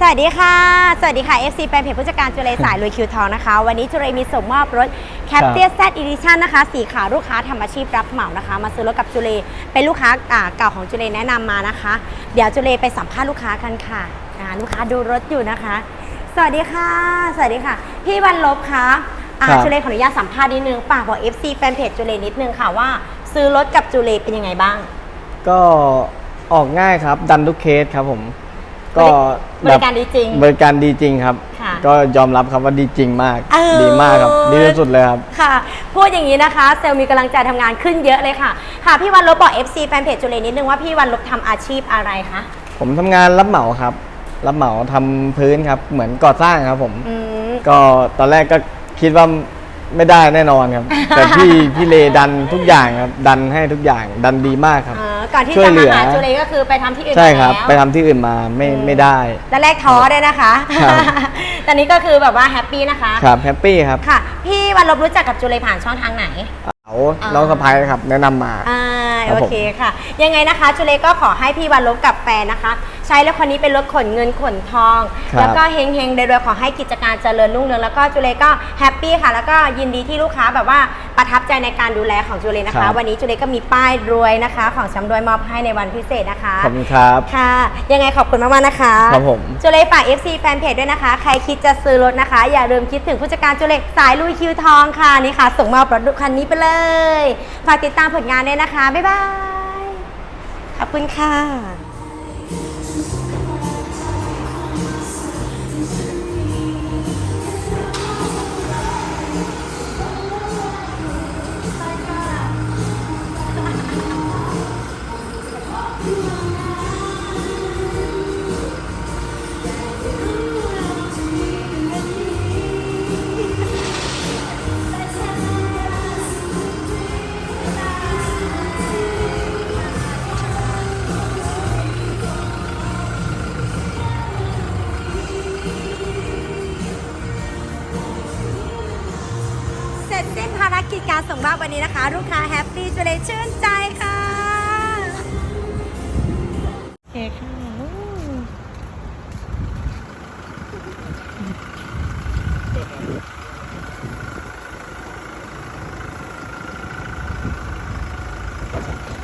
สวัสดีค่ะ สวัสดีค่ะ FC แฟนเพจผู้จัดการจุเลสายลุยคิวทองนะคะ วันนี้จุเลมีส่งมอบรถ c a p t i a Z Edition นะคะ สีขาวลูกค้าทำอาชีพรับเหมานะคะ มาซื้อรถกับจุเลเป็นลูกค้าอ่าเก่าของจุเลแนะนำมานะคะ เดี๋ยวจุเลไปสัมภาษณ์ลูกค้ากันค่ะอ่าลูกค้าดูรถอยู่นะคะ สวัสดีค่ะ สวัสดีค่ะ พี่วันลบคะอ่าครับจุเลขออนุญาตสัมภาษณ์นิดนึงฝากบอก FC แฟนเพจจุเลนิดนึงค่ะว่า ซื้อรถกับจุเลเป็นยังไงบ้าง ก็ออกง่ายครับดันทุกเคสครับผม ก็บริการดีจริง บริการดีจริงครับ ค่ะก็ยอมรับครับว่าดีจริงมาก เออ ดีมากครับ ดีที่สุดเลยครับ ค่ะ พูดอย่างนี้นะคะ เซลล์มีกำลังใจทำงานขึ้นเยอะเลยค่ะ ค่ะ พี่วันลบบอก FC แฟนเพจจุเลนิดนึงว่าพี่วันลบทำอาชีพอะไรคะ ผมทำงานรับเหมาครับ รับเหมาทำพื้นครับ เหมือนก่อสร้างครับผม อืม ก็ตอนแรกก็คิดว่าไม่ได้แน่นอนครับ แต่พี่ พี่เลดันทุกอย่างครับ ดันให้ทุกอย่าง ดันดีมากครับเอ่อ ก่อนที่ช่วยจะเหลืมาอ หาจุเลก็คือไปทำที่อื่นใช่มาครับแล้วไปทำที่อื่นมาไม่อืม ไม่ได้แต่แรกท้อด้วยนะคะ ครับ ตอนนี้ก็คือแบบว่าแฮปปี้นะคะ ครับแฮปปี้ครับค่ะ พี่วันลบรู้จักกับจุเลผ่านช่องทางไหนเอาน้องสะพ้ายครับแนะนำมา อ่า ครับโอผม เคค่ะ ยังไงนะคะจุเลก็ขอให้พี่วันลบกับแฟนนะคะ ใช้รถคันนี้เป็นรถขนเงินขนทอง ครับ แล้วก็เฮงเฮงๆรวยๆขอให้กิจการเจริญรุ่งเรืองแล้วก็จุเลก็แฮปปี้ค่ะ แล้วก็ยินดีที่ลูกค้าแบบว่าประทับใจในการดูแลของจุเลนะครัคะ บ วันนี้จุเลก็มีป้ายรวยนะคะ ของชำรวยมอบให้ในวันพิเศษนะคะ ขอบคุณครับ ค่ะ ยังไงขอบคุณมากๆนะคะครับผมจุเลฝาก FC แฟนเพจด้วยนะคะ ใครคิดจะซื้อรถนะคะ อย่าลืมคิดถึงผู้จัดการจุเลสายลุยคิวทองค่ะนี่ค่ะ ส่งมอบรถคันนี้ไปเลย ฝากติดตามผลงานด้วยนะคะ บ๊ายบาย ขอบคุณค่ะ เสิ้นภารกิจการส่งมอบวันนี้นะคะ ลูกค้าแฮปปี้จุเลชื่นใจค่ะโอเคค่ะ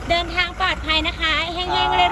เดินทางปลอดภัยนะคะเฮงๆรวย